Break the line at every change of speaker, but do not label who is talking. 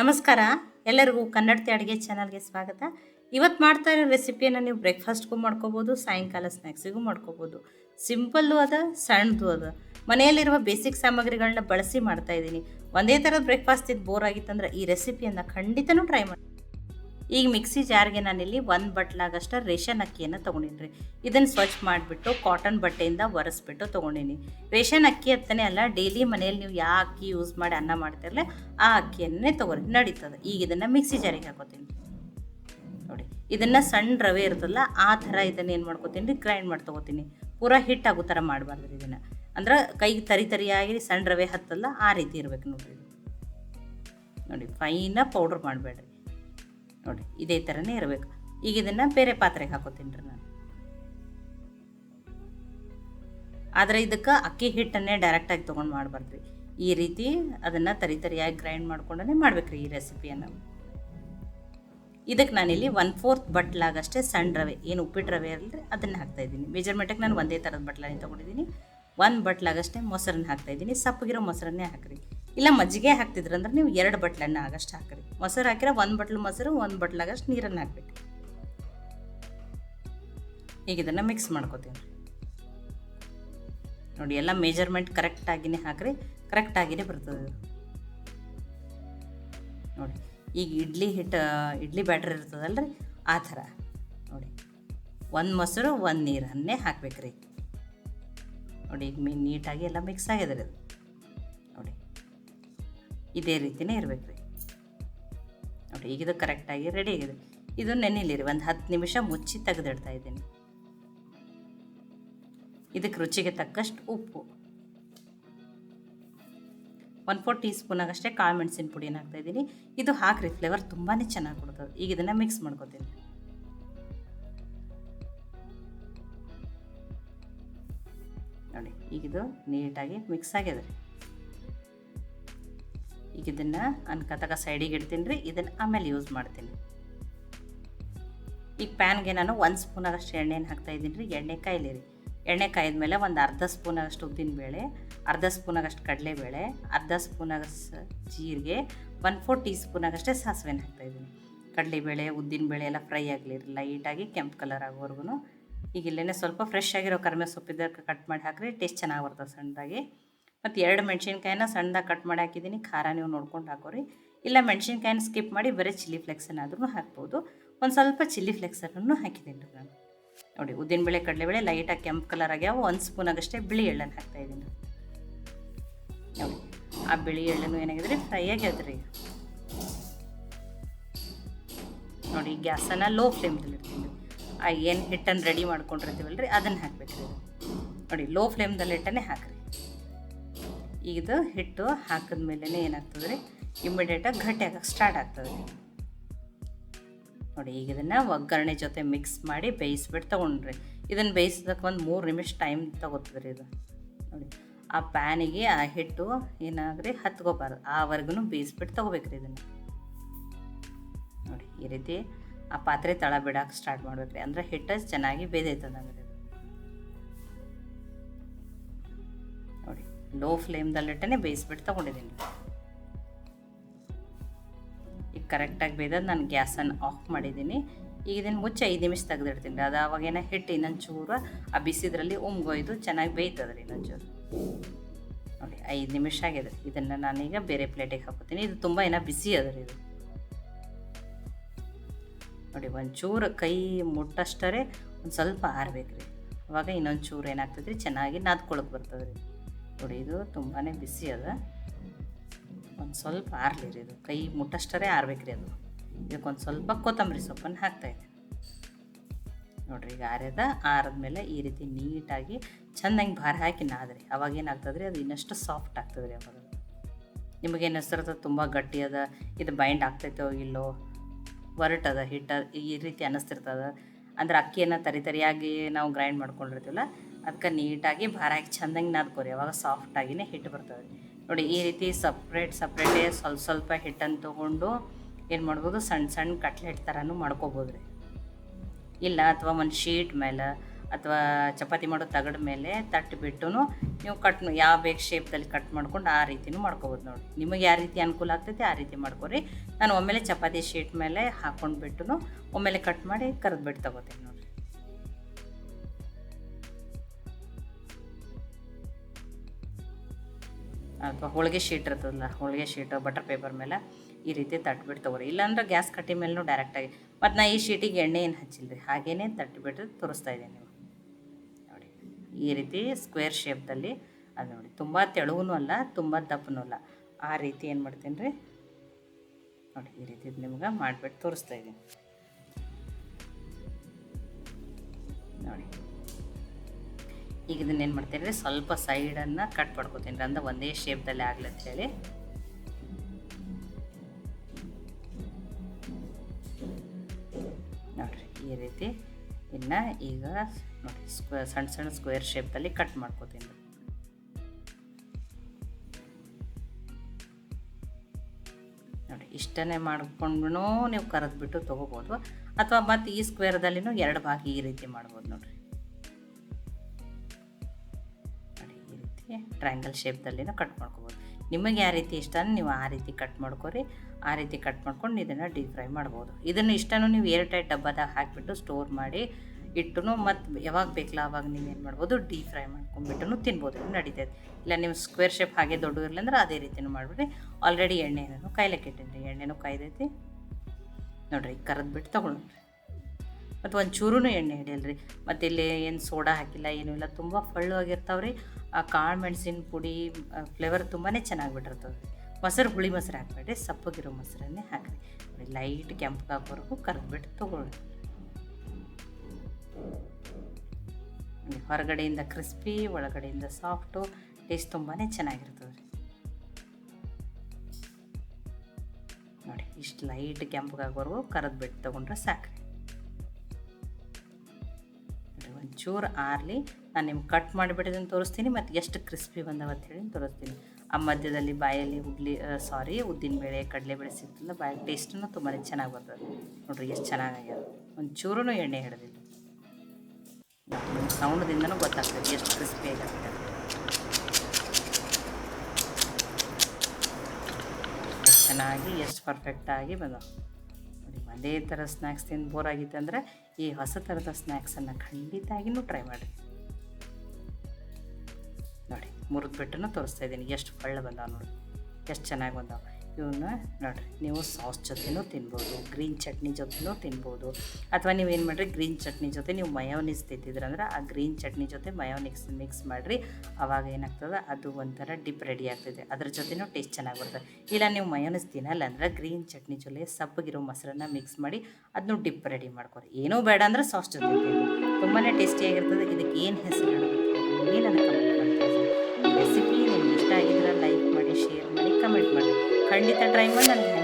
ನಮಸ್ಕಾರ. ಎಲ್ಲರಿಗೂ ಕನ್ನಡತಿ ಅಡುಗೆ ಚಾನಲ್ಗೆ ಸ್ವಾಗತ. ಇವತ್ತು ಮಾಡ್ತಾ ಇರೋ ರೆಸಿಪಿಯನ್ನು ನೀವು ಬ್ರೇಕ್ಫಾಸ್ಟ್ಗೂ ಮಾಡ್ಕೋಬೋದು, ಸಾಯಂಕಾಲ ಸ್ನ್ಯಾಕ್ಸಿಗೂ ಮಾಡ್ಕೋಬೋದು. ಸಿಂಪಲ್ಲು ಅದ, ಸಣ್ಣದು ಅದ. ಮನೆಯಲ್ಲಿರುವ ಬೇಸಿಕ್ ಸಾಮಗ್ರಿಗಳನ್ನ ಬಳಸಿ ಮಾಡ್ತಾ ಇದ್ದೀನಿ. ಒಂದೇ ಥರದ ಬ್ರೇಕ್ಫಾಸ್ಟ್ ಇದು ಬೋರ್ ಆಗಿತ್ತಂದ್ರೆ ಈ ರೆಸಿಪಿಯನ್ನು ಖಂಡಿತನೂ ಟ್ರೈ ಮಾಡಿ ಈಗ ಮಿಕ್ಸಿ ಜಾರ್ಗೆ ನಾನಿಲ್ಲಿ ಒಂದು ಬಟ್ಲಾಗಷ್ಟು ರೇಷನ್ ಅಕ್ಕಿಯನ್ನು ತೊಗೊಂಡಿನಿ ಇದನ್ನು ಸ್ವಚ್ಛ ಮಾಡಿಬಿಟ್ಟು ಕಾಟನ್ ಬಟ್ಟೆಯಿಂದ ಒರೆಸ್ಬಿಟ್ಟು ತೊಗೊಂಡಿನಿ. ರೇಷನ್ ಅಕ್ಕಿ ಹತ್ತನೇ ಅಲ್ಲ ಡೈಲಿ ಮನೆಯಲ್ಲಿ ನೀವು ಯಾವ ಅಕ್ಕಿ ಯೂಸ್ ಮಾಡಿ ಅನ್ನ ಮಾಡ್ತಿರಲ್ಲ ಆ ಅಕ್ಕಿಯನ್ನೇ ತೊಗೊರಿ, ನಡೀತದೆ. ಈಗ ಇದನ್ನು ಮಿಕ್ಸಿ ಜಾರಿಗೆ ಹಾಕೋತೀನಿ. ನೋಡಿ, ಇದನ್ನು ಸಣ್ಣ ರವೆ ಇರ್ತದಲ್ಲ ಆ ಥರ ಇದನ್ನು ಏನು ಮಾಡ್ಕೋತೀನಿ ರೀ ಗ್ರೈಂಡ್ ಮಾಡಿ ತೊಗೋತೀನಿ. ಪೂರಾ ಆಗೋ ಥರ ಮಾಡಬಾರ್ದು ಇದನ್ನು. ಅಂದ್ರೆ ಕೈಗೆ ತರಿ ತರಿಯಾಗಿ ಸಣ್ಣ ರವೆ ಹತ್ತಲ್ಲ, ಆ ರೀತಿ ಇರ್ಬೇಕು ನೋಡಿರಿ. ನೋಡಿ ಫೈನ ಪೌಡ್ರ್ ಮಾಡಬೇಡ್ರಿ. ನೋಡಿ. ಇದೇ ಥರನೇ ಇರಬೇಕು. ಈಗ ಇದನ್ನು ಬೇರೆ ಪಾತ್ರೆಗೆ ಹಾಕೋತೀನಿ ರೀ ನಾನು. ಆದರೆ ಇದಕ್ಕೆ ಅಕ್ಕಿ ಹಿಟ್ಟನ್ನೇ ಡೈರೆಕ್ಟಾಗಿ ತೊಗೊಂಡು ಮಾಡಬಾರ್ದು ಈ ರೀತಿ ಅದನ್ನು ತರಿ ತರಿಯಾಗಿ ಗ್ರೈಂಡ್ ಮಾಡ್ಕೊಂಡೇ ಮಾಡ್ಬೇಕ್ರಿ ಈ ರೆಸಿಪಿಯನ್ನು ಇದಕ್ಕೆ ನಾನಿಲ್ಲಿ ಒನ್ ಫೋರ್ತ್ ಬಟ್ಲಾಗಷ್ಟೇ ಸಣ್ಣ ರವೆ, ಏನು ಉಪ್ಪಿಟ್ಟು ರವೆ ಇರಲಿ ಅದನ್ನು ಹಾಕ್ತಾಯಿದ್ದೀನಿ ಮೆಜರ್ಮೆಂಟಿಗೆ ನಾನು ಒಂದೇ ಥರದ ಬಟ್ಲನೇ ತೊಗೊಂಡಿದ್ದೀನಿ. ಒಂದು ಬಟ್ಲಾಗಷ್ಟೇ ಮೊಸರನ್ನ ಹಾಕ್ತಾಯಿದ್ದೀನಿ ಸಪ್ಪಗಿರೋ ಮೊಸರನ್ನೇ ಹಾಕ್ರಿ. ಇಲ್ಲ ಮಜ್ಜಿಗೆ ಹಾಕ್ತಿದ್ರಂದ್ರೆ ನೀವು ಎರಡು ಬಟ್ಲನ್ನು ಆಗಷ್ಟು ಹಾಕ್ರಿ. ಮೊಸರು ಹಾಕಿರ ಒಂದು ಬಟ್ಲು ಮೊಸರು, ಒಂದು ಬಟ್ಲಾಗಷ್ಟು ನೀರನ್ನು ಹಾಕ್ಬೇಕು. ಈಗ ಇದನ್ನು ಮಿಕ್ಸ್ ಮಾಡ್ಕೋತೀವಿ. ನೋಡಿ, ಎಲ್ಲ ಮೆಜರ್ಮೆಂಟ್ ಕರೆಕ್ಟಾಗಿನೇ ಹಾಕ್ರಿ ಕರೆಕ್ಟಾಗಿನೇ ಬರ್ತದೆ ಇದು. ನೋಡಿ, ಈಗ ಇಡ್ಲಿ ಹಿಟ್ಟು ಇಡ್ಲಿ ಬ್ಯಾಟ್ರಿ ಇರ್ತದಲ್ಲ ರೀ ಆ ಥರ. ನೋಡಿ, ಒಂದು ಮೊಸರು, ಒಂದು ನೀರನ್ನೇ ಹಾಕ್ಬೇಕ್ರಿ. ನೋಡಿ, ಈಗ ಮೀನು ನೀಟಾಗಿ ಎಲ್ಲ ಮಿಕ್ಸ್ ಆಗಿದೆ ರೀ ಅದು. ಇದೇ ರೀತಿನೇ ಇರಬೇಕು ರೀ ನೋಡಿ, ಈಗ ಇದು ಕರೆಕ್ಟಾಗಿ ರೆಡಿ ಆಗಿದೆ. ಇದು ನೆನೆಲಿರಿ ಒಂದು ಹತ್ತು ನಿಮಿಷ ಮುಚ್ಚಿ ತೆಗೆದಿಡ್ತಾ ಇದ್ದೀನಿ. ಇದಕ್ಕೆ ರುಚಿಗೆ ತಕ್ಕಷ್ಟು ಉಪ್ಪು. ಒನ್ ಫೋರ್ ಟೀ ಸ್ಪೂನಾಗಷ್ಟೇ ಕಾಳು ಮೆಣಸಿನ ಪುಡಿನ ಹಾಕ್ತಾಯಿದ್ದೀನಿ ಇದು ಹಾಕ್ರಿ ಫ್ಲೇವರ್ ತುಂಬಾ ಚೆನ್ನಾಗಿ ಕೊಡ್ತದೆ. ಈಗ ಇದನ್ನು ಮಿಕ್ಸ್ ಮಾಡ್ಕೊತೀನಿ. ನೋಡಿ ಈಗಿದು ನೀಟಾಗಿ ಮಿಕ್ಸ್ ಆಗಿದೆ. ಇದನ್ನು ಅನ್ಕತಕ ಸೈಡಿಗೆ ಇಡ್ತೀನಿ ರೀ ಇದನ್ನು ಆಮೇಲೆ ಯೂಸ್ ಮಾಡ್ತೀನಿ. ಈ ಪ್ಯಾನ್ಗೆ ನಾನು ಒಂದು ಸ್ಪೂನಾಗಷ್ಟು ಎಣ್ಣೆನ ಹಾಕ್ತಾ ಇದ್ದೀನಿ ರೀ ಎಣ್ಣೆ ಕಾಯಿಲಿ ರೀ. ಎಣ್ಣೆ ಕಾಯಿದ ಮೇಲೆ ಒಂದು ಅರ್ಧ ಸ್ಪೂನಾಗಷ್ಟು ಉದ್ದಿನಬೇಳೆ ಅರ್ಧ ಸ್ಪೂನಾಗಷ್ಟು ಕಡಲೆಬೇಳೆ ಅರ್ಧ ಸ್ಪೂನಾಗಷ್ಟು ಜೀರಿಗೆ ಒನ್ ಫೋರ್ ಟೀ ಸ್ಪೂನಾಗಷ್ಟೇ ಸಾಸಿವೆನ ಹಾಕ್ತಾಯಿದ್ದೀನಿ ಕಡಲೆಬೇಳೆ ಉದ್ದಿನಬೇಳೆ ಎಲ್ಲ ಫ್ರೈ ಆಗಲಿ ರೀ ಲೈಟಾಗಿ ಕೆಂಪು ಕಲರ್ ಆಗೋವರೆಗೂ ಈಗ ಇಲ್ಲೇ ಸ್ವಲ್ಪ ಫ್ರೆಶ್ ಆಗಿರೋ ಕರಿಮೆ ಸೊಪ್ಪಿದ್ದಕ್ಕೆ ಕಟ್ ಮಾಡಿ ಹಾಕ್ರಿ ಟೇಸ್ಟ್ ಚೆನ್ನಾಗಿ ಬರ್ತದೆ ಸಣ್ಣದಾಗಿ. ಮತ್ತು ಎರಡು ಮೆಣಸಿನ್ಕಾಯಿನ ಸಣ್ಣದಾಗಿ ಕಟ್ ಮಾಡಿ ಹಾಕಿದ್ದೀನಿ ಖಾರ ನೀವು ನೋಡ್ಕೊಂಡು ಹಾಕೋರಿ. ಇಲ್ಲ ಮೆಣಸಿನ್ಕಾಯಿನ ಸ್ಕಿಪ್ ಮಾಡಿ ಬರೀ ಚಿಲ್ಲಿ ಫ್ಲೆಕ್ಸನ್ನಾದ್ರೂ ಹಾಕ್ಬೋದು. ಒಂದು ಸ್ವಲ್ಪ ಚಿಲ್ಲಿ ಫ್ಲೆಕ್ಸನ್ನು ಹಾಕಿದ್ದೀನಿ ರೀ ನಾನು. ನೋಡಿ ಉದ್ದಿನಬೇಳೆ ಕಡಲೆಬೇಳೆ ಲೈಟಾಗಿ ಕೆಂಪು ಕಲರ್ ಆಗ್ಯಾವ. ಒಂದು ಸ್ಪೂನಾಗಷ್ಟೇ ಬಿಳಿ ಎಳ್ಳನ್ನು ಹಾಕ್ತಾಯಿದ್ದೀನಿ ನೋಡಿ, ಆ ಬಿಳಿ ಎಳ್ಳನ್ನು ಏನಾಗಿದೆ ರೀ ಫ್ರೈ ಆಗ್ಯದ ರೀ ನೋಡಿ ಗ್ಯಾಸನ್ನು ಲೋ ಫ್ಲೇಮ್ದಲ್ಲಿ ಇರ್ತೀನಿ ಆ ಏನು ಹಿಟ್ಟನ್ನು ರೆಡಿ ಮಾಡ್ಕೊಂಡಿರ್ತೀವಲ್ಲ ರೀ ಅದನ್ನು ಹಾಕ್ಬೇಕು ನೋಡಿ ಲೋ ಫ್ಲೇಮ್ದಲ್ಲಿ ಹಿಟ್ಟನ್ನೇ ಹಾಕ್ರಿ. ಇದು ಹಿಟ್ಟು ಹಾಕಿದ ಮೇಲೆ ಏನಾಗ್ತದೆ ರೀ? ಇಮಿಡಿಯೇಟಾಗಿ ಗಟ್ಟಿ ಹಾಕಕ್ಕೆ ಸ್ಟಾರ್ಟ್ ಆಗ್ತದೆ ನೋಡಿ, ಈಗ ಇದನ್ನು ಒಗ್ಗರಣೆ ಜೊತೆ ಮಿಕ್ಸ್ ಮಾಡಿ ಬೇಯಿಸ್ಬಿಟ್ಟು ತೊಗೊಂಡ್ರಿ. ಇದನ್ನು ಬೇಯಿಸೋದಕ್ಕೆ ಒಂದು ಮೂರು ನಿಮಿಷ ಟೈಮ್ ತೊಗೋತದೆ ರೀ ಇದು. ನೋಡಿ, ಆ ಪ್ಯಾನಿಗೆ ಆ ಹಿಟ್ಟು ಏನಾಗ್ರಿ? ಹತ್ಕೋಬಾರ್ದು. ಆವರೆಗೂ ಬೇಯಿಸ್ಬಿಟ್ಟು ತೊಗೋಬೇಕ್ರಿ ಇದನ್ನು. ನೋಡಿ, ಈ ರೀತಿ ಆ ಪಾತ್ರೆ ತಳ ಬಿಡಕ್ಕೆ ಸ್ಟಾರ್ಟ್ ಮಾಡ್ಬೇಕ್ರಿ. ಅಂದ್ರೆ ಹಿಟ್ಟು ಚೆನ್ನಾಗಿ ಬೇದೈತದ ಲೋ ಫ್ಲೇಮ್ದಲ್ಲಿಟ್ಟನೆ ಬೇಯಿಸ್ಬಿಟ್ಟು ತೊಗೊಂಡಿದ್ದೀನಿ. ಈಗ ಕರೆಕ್ಟಾಗಿ ಬೇಯ್ದದ್ದು ನಾನು ಗ್ಯಾಸನ್ನು ಆಫ್ ಮಾಡಿದ್ದೀನಿ. ಈಗ ಇದನ್ನು ಮುಚ್ಚಿ ಐದು ನಿಮಿಷ ತೆಗೆದಿಡ್ತೀನಿ. ಅದು ಅವಾಗೇನ ಹಿಟ್ಟು ಇನ್ನೊಂದು ಚೂರು ಆ ಬಿಸಿದ್ರಲ್ಲಿ ಉಮ್ಗೊಯ್ದು ಚೆನ್ನಾಗಿ ಬೇಯ್ತದೆ ರೀ ಇನ್ನೊಂದು ಚೂರು ನೋಡಿ, ಐದು ನಿಮಿಷ ಆಗಿದೆ. ಇದನ್ನು ನಾನೀಗ ಬೇರೆ ಪ್ಲೇಟಿಗೆ ಹಾಕೋತೀನಿ ಇದು ತುಂಬ ಏನೋ ಬಿಸಿ ಅದ ರೀ ಇದು. ನೋಡಿ, ಒಂಚೂರು ಕೈ ಮುಟ್ಟಷ್ಟರೇ ಒಂದು ಸ್ವಲ್ಪ ಆರ್ಬೇಕು ರೀ ಅವಾಗ ಇನ್ನೊಂದು ಚೂರು ಏನಾಗ್ತದೆ ರೀ ಚೆನ್ನಾಗಿ ನಾದ್ಕೊಳಕ್ಕೆ ಬರ್ತದೆ ನೋಡಿ, ಇದು ತುಂಬಾ ಬಿಸಿ ಅದ. ಒಂದು ಸ್ವಲ್ಪ ಆರ್ಲಿ ರೀ ಇದು. ಕೈ ಮುಟ್ಟಷ್ಟರೇ ಆರ್ಬೇಕು ರೀ ಅದು. ಇದಕ್ಕೊಂದು ಸ್ವಲ್ಪ ಕೊತ್ತಂಬರಿ ಸೊಪ್ಪನ್ನು ಹಾಕ್ತಾಯಿದೆ ನೋಡ್ರಿ, ಈಗ ಆರ್ಯದ, ಆರದ್ಮೇಲೆ ಈ ರೀತಿ ನೀಟಾಗಿ ಚೆಂದಂಗೆ ಭಾರ ಹಾಕಿ ನಾದ್ರಿ. ಅವಾಗ ಏನಾಗ್ತದ್ರಿ, ಅದು ಇನ್ನಷ್ಟು ಸಾಫ್ಟ್ ಆಗ್ತದೆ ರೀ ಅವಾಗ ನಿಮಗೇನು ಹೆಸರ್ತದೆ ತುಂಬ ಗಟ್ಟಿ ಅದ, ಇದು ಬೈಂಡ್ ಆಗ್ತೈತೋ ಇಲ್ಲೋ ಒರಟದ ಹಿಟ್ಟ ಈ ರೀತಿ ಅನ್ನಿಸ್ತಿರ್ತದ ಅಂದ್ರೆ ಅಕ್ಕಿಯನ್ನು ತರಿ ತರಿಯಾಗಿ ನಾವು ಗ್ರೈಂಡ್ ಮಾಡ್ಕೊಂಡಿರ್ತೀವಲ್ಲ ಅದಕ್ಕೆ ನೀಟಾಗಿ ಭಾರ ಹಾಕಿ ಚೆಂದಂಗೆ ನಾದ್ಕೋರಿ ಅವಾಗ ಸಾಫ್ಟಾಗಿನೇ ಹಿಟ್ಟು ಬರ್ತದೆ. ನೋಡಿ, ಈ ರೀತಿ ಸಪ್ರೇಟ್ ಸಪ್ರೇಟೇ ಸ್ವಲ್ಪ ಸ್ವಲ್ಪ ಹಿಟ್ಟನ್ನು ತೊಗೊಂಡು ಏನು ಮಾಡ್ಬೋದು ಸಣ್ಣ ಸಣ್ಣ ಕಟ್ಲೆಟ್ ಥರನೂ ಮಾಡ್ಕೋಬೋದು ರೀ. ಇಲ್ಲ ಅಥವಾ ಒಂದು ಶೀಟ್ ಮೇಲೆ ಅಥವಾ ಚಪಾತಿ ಮಾಡೋ ತಗಡ ಮೇಲೆ ತಟ್ಟು ಬಿಟ್ಟು ನೀವು ಕಟ್ ಯಾವ ಬೇಕು ಶೇಪ್ದಲ್ಲಿ ಕಟ್ ಮಾಡ್ಕೊಂಡು ಆ ರೀತಿನೂ ಮಾಡ್ಕೋಬೋದು ನೋಡಿ. ನಿಮಗೆ ಯಾವ ರೀತಿ ಅನುಕೂಲ ಆಗ್ತೈತೆ ಆ ರೀತಿ ಮಾಡ್ಕೊರಿ. ನಾನು ಒಮ್ಮೆಲೆ ಚಪಾತಿ ಶೀಟ್ ಮೇಲೆ ಹಾಕ್ಕೊಂಡು ಬಿಟ್ಟು ಒಮ್ಮೆಲೆ ಕಟ್ ಮಾಡಿ ಕರೆದು ಬಿಟ್ಟು ತಗೋತೀನಿ ನೋಡಿ ಅಥವಾ ಹೋಳಿಗೆ ಶೀಟ್ ಇರ್ತದಲ್ಲ, ಹೋಳಿಗೆ ಶೀಟ್, ಬಟರ್ ಪೇಪರ್ ಮೇಲೆ ಈ ರೀತಿ ತಟ್ಬಿಟ್ಟು ತೊಗೊರಿ. ಇಲ್ಲಾಂದ್ರೆ ಗ್ಯಾಸ್ ಕಟ್ಟಿ ಮೇಲೂ ಡೈರೆಕ್ಟಾಗಿ ಮತ್ತು ನಾ ಈ ಶೀಟಿಗೆ ಎಣ್ಣೆ ಏನು ಹಚ್ಚಿಲ್ಲ ರೀ ಹಾಗೇ ತಟ್ಟಿಬಿಟ್ಟು ತೋರಿಸ್ತಾ ಇದ್ದೀನಿ ನೀವು. ನೋಡಿ, ಈ ರೀತಿ ಸ್ಕ್ವೇರ್ ಶೇಪ್ದಲ್ಲಿ ಅದು ನೋಡಿ. ತುಂಬ ತೆಳುವೂ ಅಲ್ಲ, ತುಂಬ ದಪ್ಪನೂ ಅಲ್ಲ. ಆ ರೀತಿ ಏನು ಮಾಡ್ತೀನಿ ರೀ? ನೋಡಿ, ಈ ರೀತಿ ನಿಮ್ಗೆ ಮಾಡಿಬಿಟ್ಟು ತೋರಿಸ್ತಾ ಇದ್ದೀನಿ. ಈಗ ಇದನ್ನ ಏನು ಮಾಡ್ತೀನಿ ಸ್ವಲ್ಪ ಸೈಡನ್ನು ಕಟ್ ಮಾಡ್ಕೊತೀನಿ ಅಂದ್ರೆ ಒಂದೇ ಶೇಪ್ದಲ್ಲಿ ಆಗಲಿ ಹೇಳಿ. ನೋಡಿರಿ, ಈ ರೀತಿ ಇನ್ನು ಈಗ ನೋಡಿ ಸ್ಕ್ವೇರ್ ಸಣ್ಣ ಸಣ್ಣ ಸ್ಕ್ವೇರ್ ಶೇಪ್ದಲ್ಲಿ ಕಟ್ ಮಾಡ್ಕೋತೀನಿ ನೋಡಿ ಇಷ್ಟನ್ನೇ ಮಾಡ್ಕೊಂಡು ನೀವು ಕರೆದ್ಬಿಟ್ಟು ತೊಗೋಬೋದು. ಅಥವಾ ಮತ್ತು ಈ ಸ್ಕ್ವೇರ್ದಲ್ಲಿನೂ ಎರಡು ಭಾಗ ಈ ರೀತಿ ಮಾಡ್ಬೋದು ನೋಡಿರಿ. ಟ್ರಯಾಂಗಲ್ ಶೇಪ್ದಲ್ಲಿನೂ ಕಟ್ ಮಾಡ್ಕೋಬೋದು. ನಿಮಗೆ ಯಾವ ರೀತಿ ಇಷ್ಟ ನೀವು ಆ ರೀತಿ ಕಟ್ ಮಾಡ್ಕೊರಿ, ಆ ರೀತಿ ಕಟ್ ಮಾಡ್ಕೊಂಡು ಇದನ್ನು ಡೀಪ್ ಫ್ರೈ ಮಾಡ್ಬೋದು. ಇದನ್ನು ಇಷ್ಟನೂ ನೀವು ಏರ್ ಟೈಟ್ ಡಬ್ಬದಾಗ ಹಾಕಿಬಿಟ್ಟು ಸ್ಟೋರ್ ಮಾಡಿ ಇಟ್ಟು ಮತ್ತು ಯಾವಾಗ ಬೇಕಲ್ಲ ಅವಾಗ ನೀವು ಏನು ಮಾಡ್ಬೋದು ಡೀಪ್ ಫ್ರೈ ಮಾಡ್ಕೊಂಡ್ಬಿಟ್ಟು ತಿನ್ಬೋದು. ನಡೀತೈತೆ ಇಲ್ಲ ನೀವು ಸ್ಕ್ವೇರ್ ಶೇಪ್ ಹಾಗೆ ದೊಡ್ಡ ಇರಲಿಲ್ಲಂದ್ರೆ ಅಂದ್ರೆ ಅದೇ ರೀತಿನೂ ಮಾಡಿಬಿಡಿ ಆಲ್ರೆಡಿ ಎಣ್ಣೆನೂ ಕಾಯ್ಲಿಕ್ಕೆ ಇಟ್ಟಿನಿ ಎಣ್ಣೆನೂ ಕಾಯ್ದೈತಿ. ನೋಡಿರಿ ಕರೆದ್ಬಿಟ್ಟು ತೊಗೊಂಡ್ರಿ ಮತ್ತು ಒಂದು ಎಣ್ಣೆ ಹಿಡಿಯಲ್ರಿ. ಮತ್ತು ಇಲ್ಲಿ ಏನು ಸೋಡಾ ಹಾಕಿಲ್ಲ, ಏನೂ ಇಲ್ಲ. ತುಂಬ ಫಳ್ಳು ರೀ ಆ ಕಾಳು ಮೆಣಸಿನ ಪುಡಿ ಫ್ಲೇವರ್ ತುಂಬಾ ಚೆನ್ನಾಗಿ ಬಿಟ್ಟಿರ್ತದೆ. ಮೊಸರು, ಹುಳಿ ಮೊಸರು ಹಾಕಬೇಡಿ ಸಪ್ಪಗಿರೋ ಮೊಸರನ್ನೇ ಹಾಕಿ ಲೈಟ್ ಕೆಂಪಗಾಗೋವರೆಗೂ ಕರೆದ್ಬಿಟ್ಟು ತೊಗೊಳ್ಳಿ. ಹೊರಗಡೆಯಿಂದ ಕ್ರಿಸ್ಪಿ ಒಳಗಡೆಯಿಂದ ಸಾಫ್ಟು ಟೇಸ್ಟ್ ತುಂಬಾ ಚೆನ್ನಾಗಿರ್ತದೆ. ನೋಡಿ, ಇಷ್ಟು ಲೈಟ್ ಕೆಂಪಗಾಗೋವರೆಗೂ ಕರೆದ್ಬಿಟ್ಟು ತೊಗೊಂಡ್ರೆ ಸಾಕ್ರಿ ಒಂಚೂರು ಆರಲಿ ನಾನು ನಿಮ್ಗೆ ಕಟ್ ಮಾಡಿಬಿಟ್ಟಿದ್ದನ್ನು ತೋರಿಸ್ತೀನಿ. ಮತ್ತು ಎಷ್ಟು ಕ್ರಿಸ್ಪಿ ಬಂದವ ಹೇಳಿ ತೋರಿಸ್ತೀನಿ. ಆ ಮಧ್ಯದಲ್ಲಿ ಬಾಯಲ್ಲಿ ಉಡ್ಲಿ ಸಾರಿ ಉದ್ದಿನಬೇಳೆ ಕಡಲೆಬೇಳೆ ಸಿಗ್ತಿಲ್ಲ ಬಾಯಿ ಟೇಸ್ಟನ್ನು ತುಂಬಾ ಚೆನ್ನಾಗಿ ಬರ್ತದೆ. ನೋಡ್ರಿ ಎಷ್ಟು ಚೆನ್ನಾಗಾಗ್ಯದ ಒಂಚೂರು ಎಣ್ಣೆ ಹಿಡಿದಿಲ್ಲ. ಸೌಂಡ್ದಿಂದನೂ ಗೊತ್ತಾಗ್ತದೆ ಎಷ್ಟು ಕ್ರಿಸ್ಪಿ ಆಗುತ್ತೆ ಚೆನ್ನಾಗಿ, ಎಷ್ಟು ಪರ್ಫೆಕ್ಟಾಗಿ ಬಂದ ಅದೇ ಥರ ಸ್ನ್ಯಾಕ್ಸ್ ತಿಂದು ಬೋರ್ ಆಗಿತ್ತು ಅಂದರೆ ಈ ಹೊಸ ಥರದ ಸ್ನ್ಯಾಕ್ಸನ್ನು ಖಂಡಿತಾಗಿನೂ ಟ್ರೈ ಮಾಡಿ ನೋಡಿ ಮುರಿದ್ಬಿಟ್ಟು ತೋರಿಸ್ತಾ ಇದ್ದೀನಿ. ಎಷ್ಟು ಒಳ್ಳೆ ಬಂದಾವೆ ನೋಡಿ. ಎಷ್ಟು ಚೆನ್ನಾಗಿ ಬಂದಾವ. ಇವನ್ನ ನೋಡಿರಿ, ನೀವು ಸಾಸ್ ಜೊತೆನೂ ತಿನ್ಬೋದು, ಗ್ರೀನ್ ಚಟ್ನಿ ಜೊತೆನೂ ತಿನ್ಬೋದು. ಅಥವಾ ನೀವು ಏನು ಮಾಡಿರಿ, ಗ್ರೀನ್ ಚಟ್ನಿ ಜೊತೆ ನೀವು ಮಯೋನಿಸ್ ತಿಂತಿದ್ರಂದ್ರೆ ಆ ಗ್ರೀನ್ ಚಟ್ನಿ ಜೊತೆ ಮಯೋನಿಕ್ಸ್ ಮಿಕ್ಸ್ ಮಾಡಿರಿ. ಅವಾಗ ಏನಾಗ್ತದೆ, ಅದು ಒಂಥರ ಡಿಪ್ ರೆಡಿ ಆಗ್ತದೆ. ಅದ್ರ ಜೊತೆನೂ ಟೇಸ್ಟ್ ಚೆನ್ನಾಗಿ ಬರ್ತದೆ. ಇಲ್ಲ ನೀವು ಮಯೋನಿಸ್ ತಿನ್ನಲ್ಲ ಅಂದ್ರೆ ಗ್ರೀನ್ ಚಟ್ನಿ ಜೊತೆ ಸಬ್ಬಗಿರೋ ಮೊಸರನ್ನ ಮಿಕ್ಸ್ ಮಾಡಿ ಅದನ್ನು ಡಿಪ್ ರೆಡಿ ಮಾಡ್ಕೊರಿ. ಏನೂ ಬೇಡ ಅಂದ್ರೆ ಸಾಸ್ ಜೊತೆ ತುಂಬಾ ಟೇಸ್ಟಿಯಾಗಿರ್ತದೆ. ಇದಕ್ಕೆ ಏನು ಹೆಸರು ನನಗೆ ಖಂಡಿತ ಟ್ರೈ ಮಾಡಿ ನನಗೆ